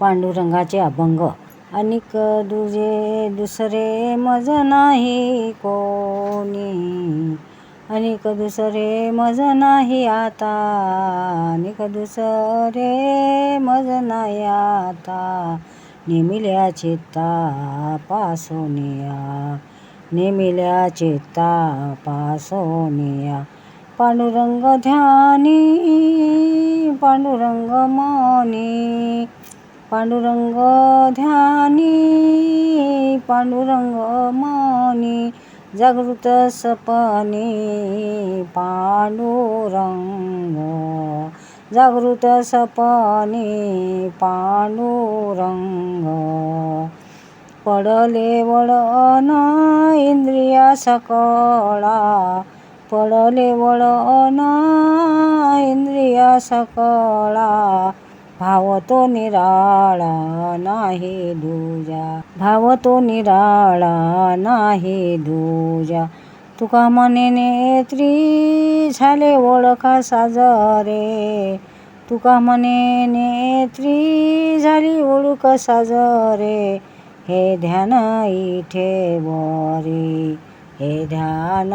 पांडुरंगाचे अभंग. अनिक दुजे दुसरे मज नाही कोणी. अनिक दुसरे मज नाही आता. अनिक दुसरे मज नाही आता. नेमिल्या चित्ता पासोनिया. नेमिल्या चित्ता पासोनिया. पांडुरंग ध्यानी पांडुरंग मनी. पांडुरंग ध्यानी पांडुरंग मानी जागृत सपनी पांडुरंग जागृत सपनी पांडुरंग. पडले वळण इंद्रिया सकळा पडले वळण इंद्रिया सकळा भाव तो निराळा नाही दुजा. भाव तो निराळा नाही दुजा. तुका मने नेत्री झाले ओळखा साजरे. तुका मने नेत्री झाली ओळख साजरे. हे ध्यान इठे बरे. हे ध्यान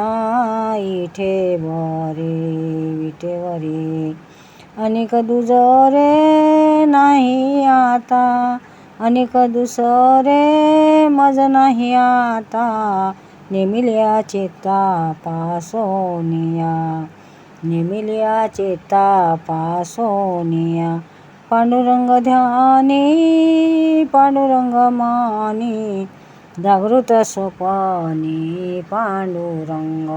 इठे बरे विटेवरी. अनेक दुजरे नाही आता अनेक दुसरे मज नाही आता. नेमिल्या चेता पासोनिया नेमिल्या चेता पासोनिया. पांडुरंग ध्यानी पांडुरंग मानी जागृत सोपानी पांडुरंग.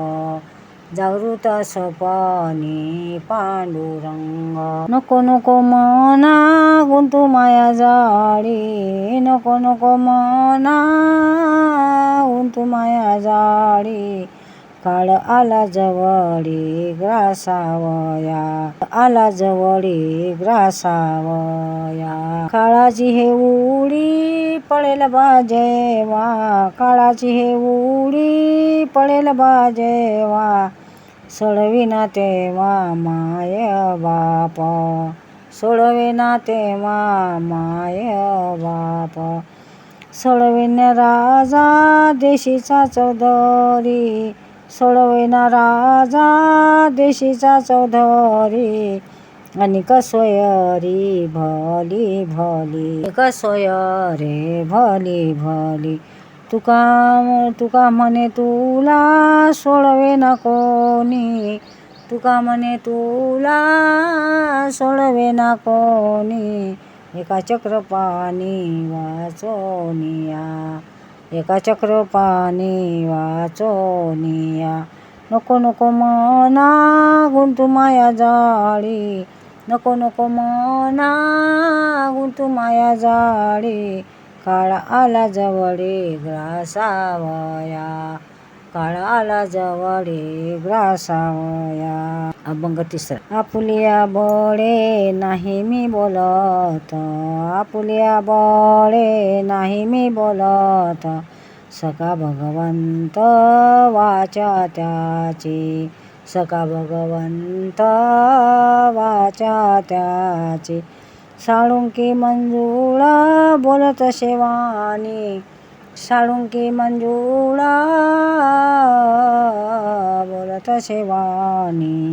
जागृत सोपानी पांडुरंग. नको नको मना गुंतू माया जाळी नको नको मना गुंतू माया जाळी काळ आला जवळी ग्रासावया. आला जवळी ग्रासावया. काळाची हे उडी पळेल बाजेवा काळाची हे उडी पळेल बाजेवा सोडविना तेव्हा माय बाप. सोडविना तेव्हा माय बाप. सोडविन राजा देशीचा चौधरी. सोडविना राजा देशीचा चौधरी. आणि कसोयरी भली भली. कसोयरे भली भली. तुका तुका म्हणे तुला सोडवे ना कोणी. तुका म्हणे तुला सोडवे ना कोणी. एका चक्रपाणी वाचोनिया. एका चक्रपाणी वाचोनिया नको नको मना गुंतू माया जाळी. नको नको मना गुंतू माया जाळी. काळ आला जवळे ग्रासावया काळ आला जवळे ग्रासावया. अभंग तिसरा. आपुलिया बळे नाही मी बोलत. आपुलिया बळे नाही मी बोलत. सका भगवंत वाचा त्याची. सका भगवंत वाचा त्याची. साळुंकी मंजुळा बोलत शेवानी. સાળું કે મંજુળા બોલત છે વાણી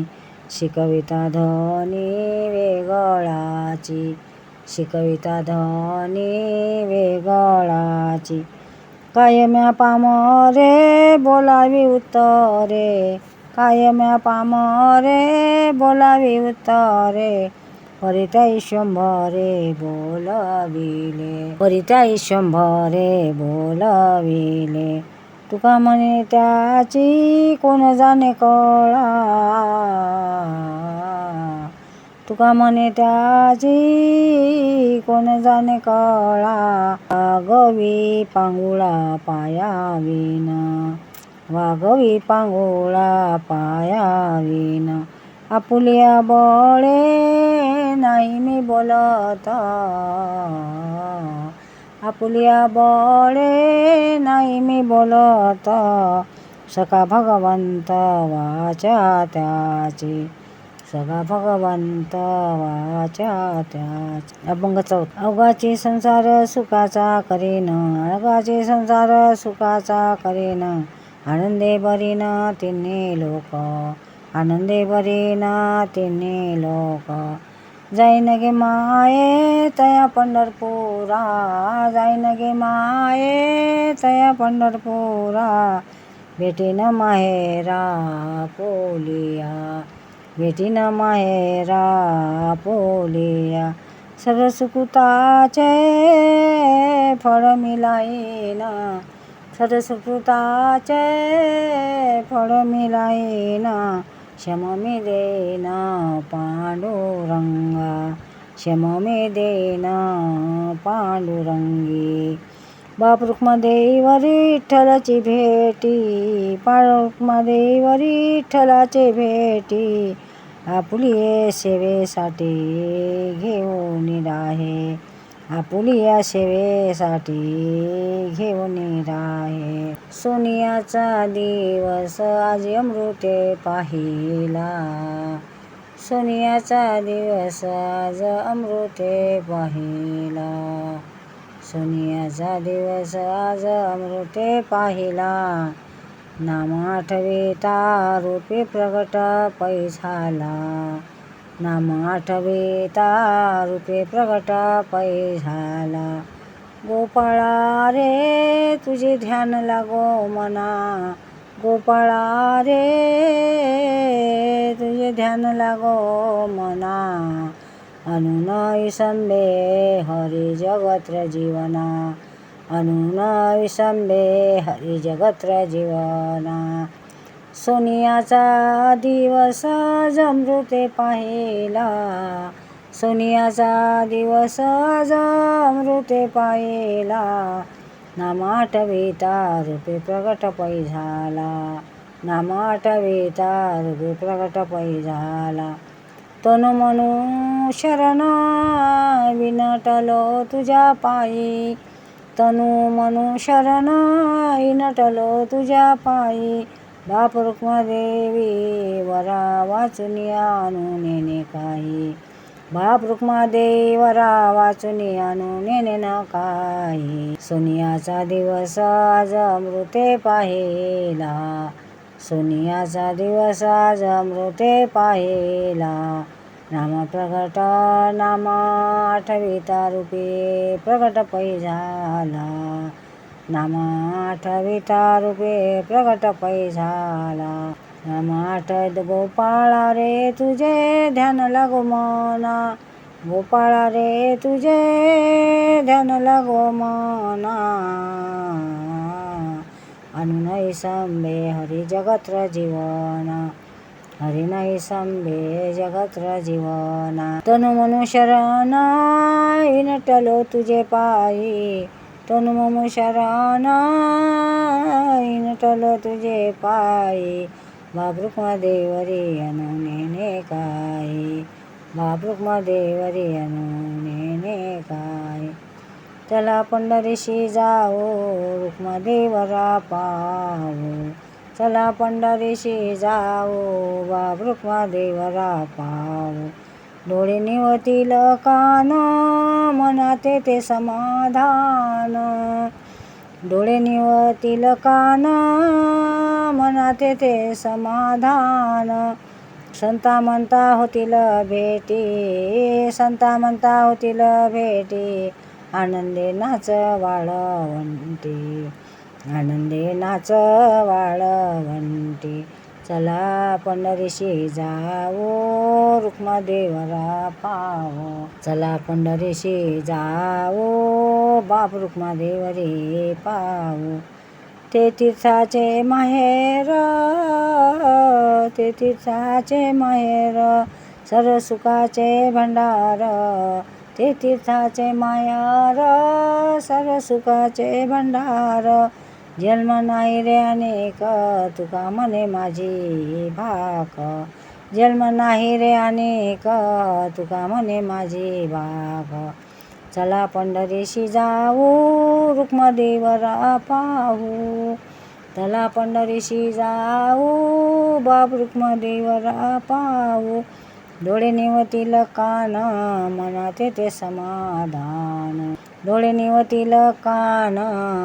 શી કવિતા ધની વેગળાચી શી કવિતા ધની વેગળાચી કાયમ્યા પામ રે બોલાવી ઉત્તરે કાયમ્યા પામ રે બોલાવી ઉત્તરે बोलावी उत्तरे परिता शंभरे बोलविले परिता शंभरे बोलविले तुका म्हणे त्याची कोण जाणे कळा तुका म्हणे त्याची कोण जाणे कळा वागवी पांगुळा पायाविना वागवी पांगुळा पायाविना आपुलिया बळे नाही मी बोलत. आपुलिया बळे नाही मी बोलत. सका भगवंत वाचा त्याची. सगा भगवंत वाचा त्याच. अभंग चौथ. अवघाची संसार सुखाचा करेन. अवघाची संसार सुखाचा करेन. आनंदे बरीन तिन्ही लोक. आनंदे बरीन तिन्ही लोक. जाईन गे माये तया पंढरपुरा. जाईन गे माये तया पंढरपुरा. भेटीन माहेरा पोलिया. भेटीन माहेरा पोलिया. सरसुकुताचे फळ मिलाईन. सरसुकुताचे फळ मिलाईन. शम मी देन पांडुरंगा शम मी देन पांडुरंगी बाप रुक्मादेवी विठ्ठलाची भेटी पाळ रुक्मादेवी भेटी आपुली सेवेसाठी घेऊन राहे आपुलिया सेवेसाठी घेऊन राहे सोनियाचा दिवस आज अमृते पाहिला. सोनियाचा दिवस आज अमृते पाहिला. सोनियाचा दिवस आज अमृते पाहिला. नाम आठविता रूपी प्रगट पै झाला. नाम आठविता रूपे प्रगट पै झाला. गोपाळा रे तुझे ध्यान लागो मना. गोपाळा रे तुझे ध्यान लागो मना. अनुनय विसंबे हरि जगत्र जीवना. अनुनय विसंबे हरि जगत्र जीवना. सोनियाचा दिवस जमृते पाहिला. सोनियाचा दिवस अमृते पाहिला नामाटवेता रूपे प्रगट पै झाला. नामाटवेता रूपे प्रगट पै झाला. तनु मनु शरण विनटलो तुझ्या पायी. तनु मनु शरण विनटलो तुझ्या पायी. बाप रुक्मदेवी वरा वाचून आणू नेने काही. बाप रुक्मादेवी वरा वाचून आणू नेने न काही. सोनियाचा दिवस आज अमृते पाहिला. सोनियाचा दिवस आज अमृते पाहिला. नाम प्रगट नाम आठविता रूपे प्रगट पै झाला. नाम आठविता रूपे प्रगट पै झाला. नाम आठवत गोपाळा रे तुझे ध्यान लागो मना। गोपाळा रे तुझे ध्यान लागो मना। अनुनय संबे हरी जगत्र जीवना। हरी नाही संबे जगत्र जीवना। तनु मनु शरण विनटलो तुझे पायी तनु मम शरण विनटलो तुझे पायी बाबरुक्मा देवरी अनु नेने काही बाबरुक्मा देवरी अनु नेने काय चला पंढरीशी जाओ रुक्मादेवरा पावो। चला पंढरीशी जाओ बाब रुक्मादेवरा पावो। डोळे निवतील काना मनात ते समाधान। डोळे निवतील काना मनात ते समाधान. संता म्हणता होतील भेटी. संता म्हणता होतील भेटी. आनंदे नाच वाळवंटी. आनंदे नाच वाळवंटी. चला पंढरीशी जाओ रुक्मादेवरा पावो. चला पंढरीशी जाओ बाप रुक्मादेवरी पावो. ते तीर्थाचे माहेर ते तीर्थाचे माहेर सर्व सुखाचे भंडार ते तीर्थाचे मायार सर्व सुखाचे भंडार. जन्म नाही रे अनेक तुका म्हणे माझी भाक. जन्म नाही रे अनेक तुका म्हणे माझी भाक. चला पंढरीशी जाऊ रुक्मदेवरा पाहू. चला पंढरीशी जाऊ बाप रुक्मदेवरा पाहू. डोळे निवतील कान मनात ते समाधान. डोळे निवतील कान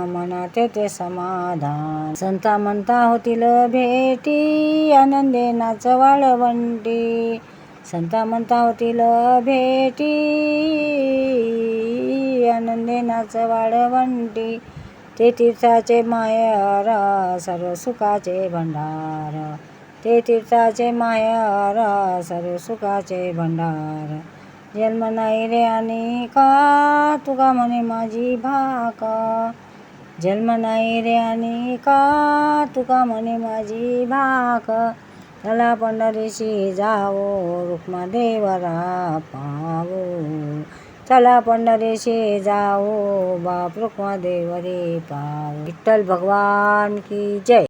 मनात ते समाधान. संता म्हणता होतील भेटी आनंदे नाच वाळवंटी. संता म्हणता होतील भेटी आनंदे नाच वाळवंटी ते तीर्थाचे मायार सर्व सुखाचे भंडार. ते तीर्थाचे मायार सर्व सुखाचे भंडार. जन्म नाही रे आणि का? तुका म्हणे माझी भाक. जन्म नाही रे आणि का? तुका म्हणे माझी भाक. त्याला पंढरीशी जावो रुक्मादेवरा पावो. चला पंढरीशी जाओ बाप रुक्मादेव रे पाव विठ्ठल भगवान की जय